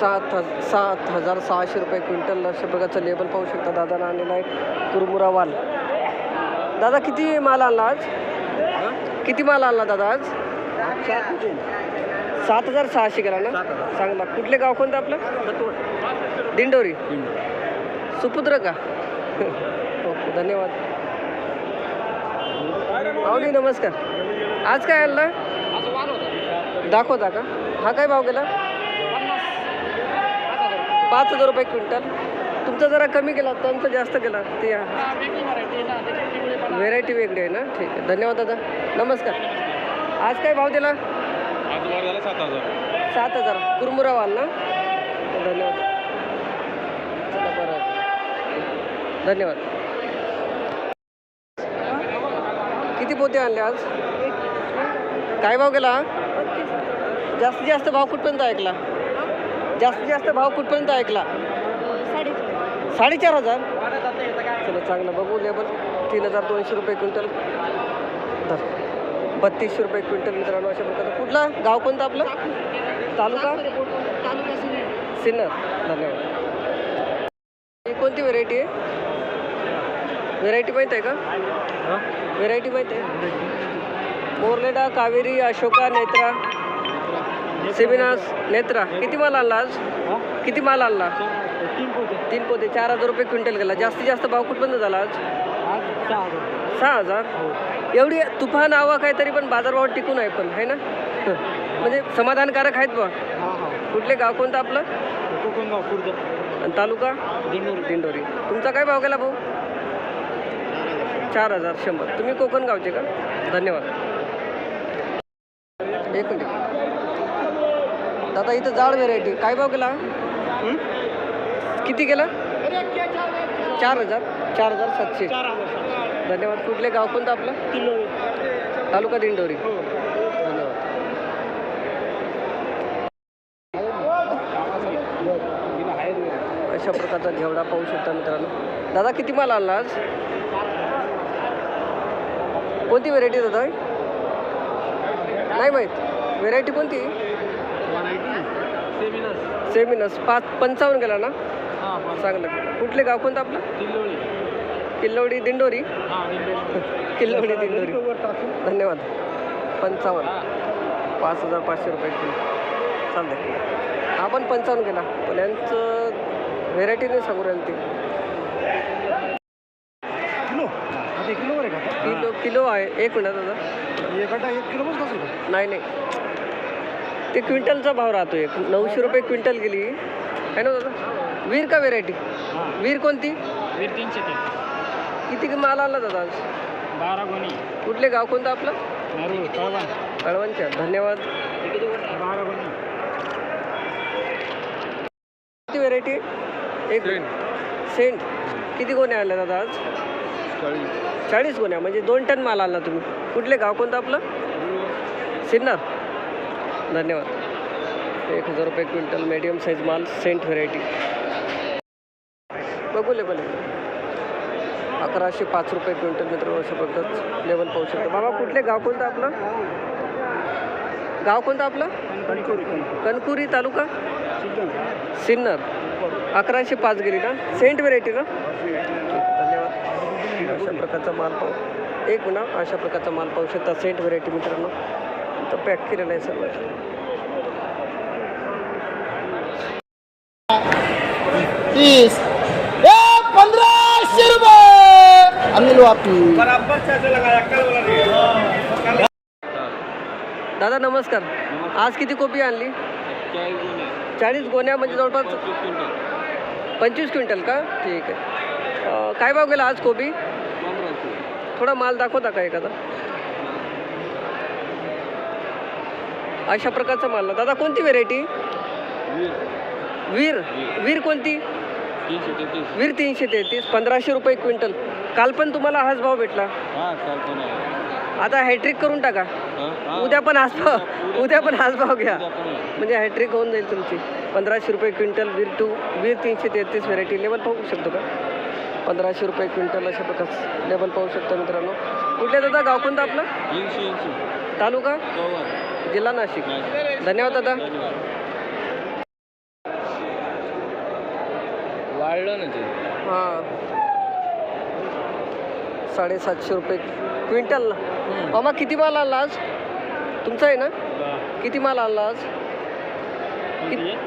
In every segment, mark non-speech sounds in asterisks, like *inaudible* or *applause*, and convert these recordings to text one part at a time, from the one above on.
सात हज सात हजार सहाशे रुपये क्विंटल अशा प्रकारचं लेबल पाहू शकता दादानं आणलेला आहे. कुरमुरा वाल. दादा किती माल आणला आज? किती माल आणला दादा आज? सात हजार सहाशे गेला ना? चांगला कुठले गाव कोणतं आपलं? दिंडोरी. सुपुत्र का? ओके धन्यवाद. माऊली नमस्कार. आज काय आणलं? दाखवता का? हा काय भाव गेला? पाच हजार रुपये क्विंटल. तुमचा जरा कमी गेला त्यांचा जास्त गेला ते व्हेरायटी वेगळी आहे ना? ठीक आहे. धन्यवाद दादा. नमस्कार. आज काय भाव दिला? आज वर झाला सात हजार. सात हजार. कुरमुरा वाल ना? धन्यवाद. बरं. धन्यवाद. किती पोते आणले आज? काय भाव गेला जास्तीत जास्त भाव कुठपर्यंत ऐकला? जास्तीत जास्त भाव कुठपर्यंत ऐकला? साडेचार हजार. चला चांगलं बघू लेबल. तीन हजार दोनशे रुपये क्विंटल. बत्तीसशे रुपये क्विंटल मित्रांनो अशा प्रकारे. कुठला? गाव कोणतं आपलं? तालुका? सिन्नर. धन्यवाद. ही कोणती व्हेरायटी आहे? व्हेरायटी माहीत आहे का? व्हेरायटी माहीत आहे? मोरलेडा कावेरी अशोका नेत्रा. सेमिनास नेत्रा किती माल आणला आज? किती माल आणला? तीन पोते. चार हजार रुपये क्विंटल गेला जास्तीत जास्त भाव कुठपर्यंत झाला आज? सहा हजार एवढी तुफान आवा काय तरी पण बाजारभाव टिकून आहे पण आहे ना? म्हणजे समाधानकारक आहेत बा कुठले गाव कोणतं आपलं? आणि तालुका? दिंडोरी. दिंडोरी. तुमचा काय भाव गेला भाऊ? चार हजार शंभर. तुम्ही कोकण गावचे का? धन्यवाद. एक मिनिट. दादा इथं जाड व्हेरायटी काय भाव गेला हं? किती गेला चार हजार. चार हजार सातशे. धन्यवाद. कुठले गाव कोणतं आपलं? तालुका दिंडोरी. धन्यवाद. अशा प्रकारचा घेवडा पाहू शकता मित्रांनो. दादा किती माल आणला आज? कोणती व्हेरायटी दादा? नाही माहीत. व्हेरायटी कोणती? सेमिनस पाच पंचावन्न गेला ना? चांगलं केलं. कुठले गाव कोणतं आपलं? किल्लोडी दिंडोरी? किल्लोडी *laughs* दिंडोरी. धन्यवाद. पंचावन्न. पाच हजार पाचशे रुपये किलो. चालतंय. हा पण पंचावन्न गेला. पण यांचं व्हेरायटी नाही सांगू राहिली ती. किलो? किलो आहे का? किलो किलो आहे. एक मिनिट दादा. नाही नाही. ते क्विंटलचा भाव राहतो एक नऊशे रुपये क्विंटल गेली. आहे ना दादा? वीर का व्हेरायटी वीर कोणती? वीर तीनशे ते किती माल आला दादा आज? बारा गोणी. कुठले गाव कोणतं आपलं? कळवणच्या धन्यवाद. बारा गोणी. किती व्हेरायटी एक सेंट. किती गोण्या आणल्या दादा आज? चाळीस. गोण्या. म्हणजे दोन टन माल आणला तुम्ही. कुठले गाव कोणतं आपलं? सिन्नर. धन्यवाद. एक हजार रुपये क्विंटल मीडियम साईज माल सेंट व्हेरायटी बघू लेबल अकराशे पाच रुपये क्विंटल मित्र अशा प्रकारचं लेवल पाहू शकतो. बाबा कुठले? गाव कोणतं आपलं? गाव कोणतं आपलं? कणकुरी तालुका? सिन्नर. अकराशे पाच गेली ना? सेंट व्हेरायटी ना? धन्यवाद. अशा प्रकारचा माल पाहू. एक म्हणा अशा प्रकारचा माल पाहू शकता सेंट व्हेरायटी मित्रांनो. तर पॅक केलेला आहे सर्व तीस. पंधराशे रुपये! अनिल वापी. दादा नमस्कार. आज किती कोपी आणली? चाळीस गोण्या. म्हणजे जवळपास पंचवीस क्विंटल. का? ठीक आहे. काय भाव गेला आज कोबी? थोडा माल दाखवता का एखादा? अशा प्रकारचा माल दादा कोणती व्हेरायटी वीर. वीर कोणती? वीर तीनशे तेहतीस. पंधराशे रुपये क्विंटल. काल पण तुम्हाला हाच भाव भेटला. आता हॅट्रिक करून टाका. उद्या पण हाच भाव उद्या पण हाच भाव घ्या. म्हणजे हॅट्रिक होऊन जाईल तुमची. पंधराशे रुपये क्विंटल वीर टू वीर तीनशे तेहतीस व्हेरायटी लेवल पाहू शकतो का? पंधराशे रुपये क्विंटल अशा प्रकारचं लेवल पाहू शकतो मित्रांनो. कुठल्या दादा? गाव कोणतं आपलं? तालुका? जिल्हा नाशिक. धन्यवाद दादा. वाढलं ना ते. हां. साडेसातशे रुपये क्विंटल. मामा किती माल आणला आज? तुमचा आहे ना? किती माल आणला आज?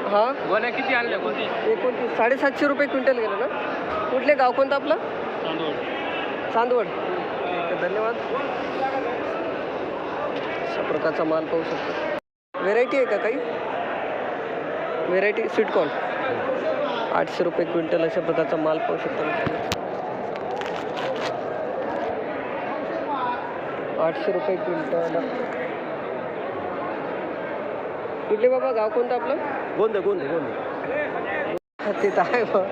हां? गोण्या किती आणल्या? कोणती? एकोणतीस. साडेसातशे रुपये क्विंटल गेलं ना? कुठले गाव कोणतं आपलं? चांदवड. आहे, धन्यवाद. अशा प्रकारचा माल पाहू शकतो. व्हेरायटी आहे का काही? व्हेरायटी स्वीटकॉर्न आठशे रुपये क्विंटल अशा प्रकारचा माल पाहू शकतो. आठशे रुपये क्विंटल. कुठले बाबा गाव कोणतं आपलं? गोंदे गोंदे गोंदे. ते तर आहे बा.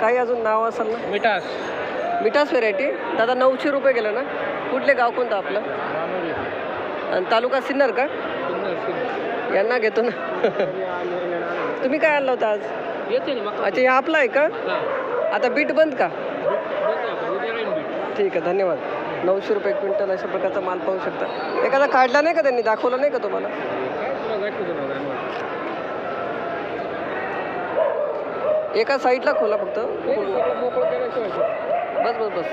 काही अजून नाव असेल ना? मिठास. मिठास व्हेरायटी दादा नऊशे रुपये गेलं ना? कुठले गाव कोणतं आपलं? आणि तालुका सिन्नर का? यांना घेतो ना. *laughs* तुम्ही काय आणलं होतं आज? अच्छा हे आपलं आहे का? आता बीट बंद का? ठीक आहे धन्यवाद. नऊशे रुपये क्विंटल अशा प्रकारचा माल पाहू शकता. एखादा काढला नाही का त्यांनी? दाखवला नाही का तुम्हाला? एका साईडला खोला फक्त. बस बस बस.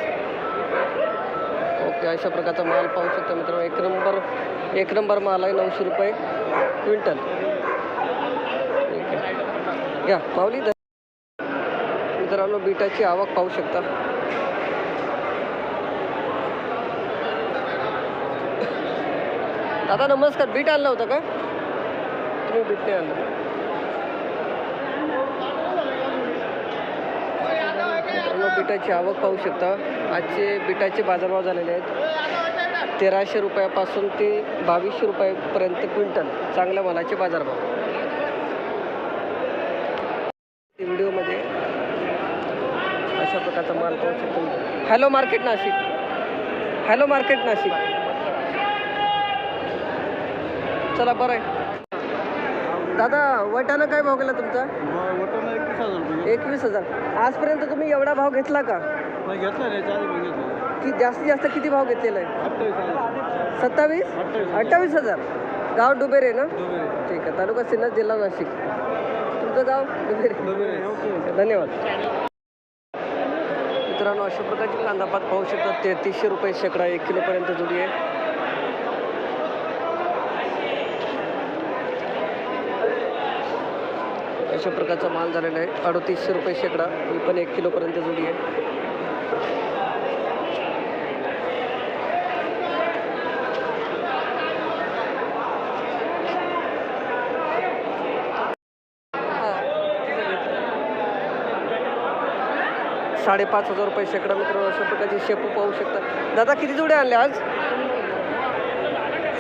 ओके अशा प्रकारचा माल पाहू शकता मित्रांनो. एक नंबर एक नंबर माल आहे नऊशे रुपये क्विंटल. ठीक आहे घ्या माऊली मित्रांनो बीटाची आवक पाहू शकता. दादा नमस्कार. बीट आणलं होतं का? तुम्ही बीट नाही आणलं. मित्रांनो बिटाची आवक पाहू शकता. आजचे बिटाचे बाजारभाव झालेले आहेत. तेराशे रुपयापासून ते बावीसशे रुपयापर्यंत क्विंटल. चांगल्या मालाचे बाजारभाव. व्हिडिओमध्ये अशा प्रकारचा माल पाहू शकतो hello market Nashik. Hello market Nashik. चला बरं आहे. दादा वटाणा काय भाव गेला तुमचा? एकवीस हजार आजपर्यंत तुम्ही एवढा भाव घेतला का? घेतला की जास्तीत जास्त किती भाव घेतलेला आहे? अठ्ठावीस सत्तावीस? अठ्ठावीस हजार. गाव डुबेरे ना? ठीक आहे. तालुका सिन्नर जिल्हा नाशिक. तुमचं गाव डुबेरे. धन्यवाद. मित्रांनो अशा प्रकारची कांदापात पाहू शकता. तेहतीसशे रुपये शेकडा एक किलोपर्यंत जुडी आहे. अशा प्रकारचा माल झालेला आहे. अडतीसशे रुपये शेकडा. ही पण एक किलोपर्यंत जुडी आहे. साडेपाच हजार रुपये शेकडा मित्र अशा प्रकारचे शेपू पाहू शकता. दादा किती जोडे आणले आज?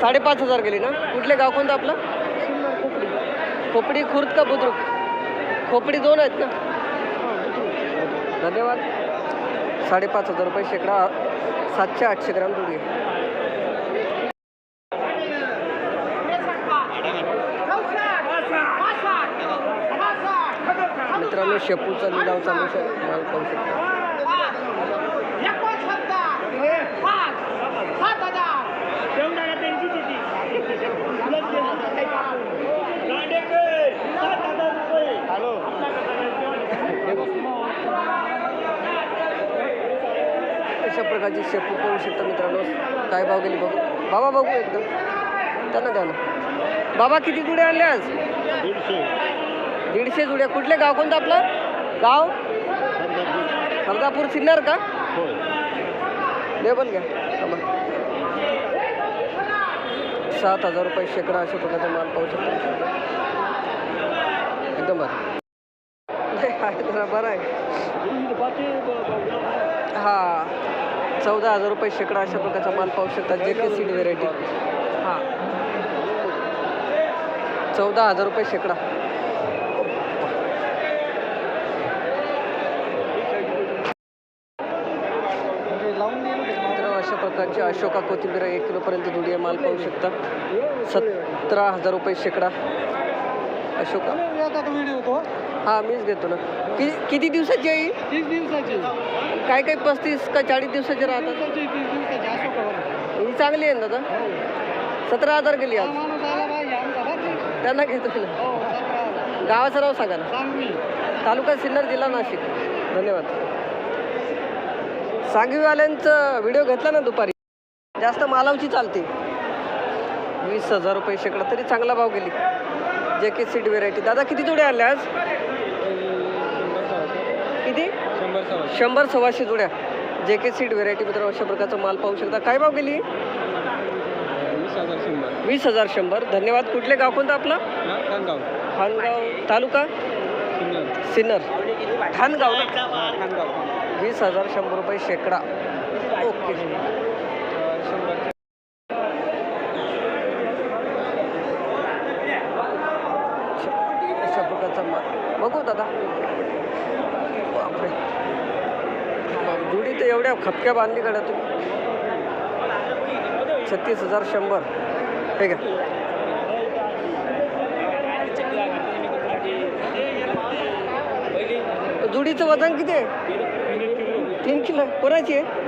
साडेपाच हजार गेले ना? कुठले गाव कोणतं आपलं? खोपडी खुर्द का बुद्रुक? खोपडी दोन आहेत ना. धन्यवाद. साडेपाच हजार रुपये शेकडा सातशे आठशे ग्राम दूध आहे. मित्रांनो शेपूचा लिलाव चालू माल पाहू शकता. अशा प्रकारची शेपू पाहू शकता मित्रांनो. काय भाव गेली बघू. बाबा बघू एकदम. त्यांना द्या ना. बाबा किती जुडे आणले आज? दीडशे. जुड्या. कुठले गाव कोणतं आपलं? गाव? सरदापूर सिन्नर का? लेबल घ्या. सात हजार रुपये शेकडा अशा प्रकारचा माल पाहू शकतो एकदम बरं बरं आहे. हा. चौदा हजार रुपये शेकडा अशा प्रकारचा माल पाहू शकता जे के सीड व्हेरायटी हां. चौदा हजार रुपये शेकडा. अशा प्रकारची अशोका कोथिंबीर एक किलोपर्यंत आहे माल पाहू शकता. सतरा हजार रुपये शेकडा. अशोका. हां मीच घेतो ना. कि किती दिवसाची आहे? तीस दिवसाची. काय काय पस्तीस का चाळीस दिवसाचे राहतात? तीस दिवसाची ही चांगली आहे ना दादा. सतरा हजार गेली आज. माणूस आला पाहिजे आमचा त्यांना घेतो ना हो सतरा गावाचं नाव सांगा ना. सांगवी तालुका सिन्नर जिल्हा नाशिक. धन्यवाद. सांगवीवाल्यांचा व्हिडिओ घेतला ना दुपारी. जास्त मालावची चालते. वीस हजार रुपये शेकडा तरी चांगला भाव गेली. जे के सीट व्हेरायटी दादा किती जोड्या आणल्या आज किती शंभर सव्वाशे जोड्या जे के सीट व्हेरायटी मित्रांनो अशा प्रकारचा माल पाहू शकता. काय भाव गेली? वीस हजार शंभर. धन्यवाद. कुठले गाव कोणतं आपलं? खानगाव खानगाव तालुका? सिन्नर. खानगाव वीस हजार शंभर रुपये शेकडा. ओके शंभर अशा प्रकारचा माल बघू दादा बापरे बाप, जुडी तर एवढ्या खपक्या बांधली कडे तुम्ही. छत्तीस हजार शंभर. हे का जुडीचं वजन किती आहे? तीन किलो. कोणाची आहे?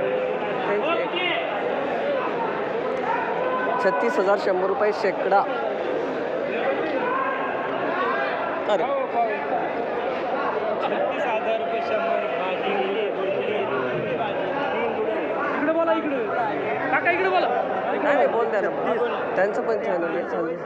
छत्तीस हजार शंभर रुपये शेकडा. अरे. इकडे बोला इकडे काका इकडे बोला. नाही नाही बोल त्यांचं पण चॅनल आहे चालेल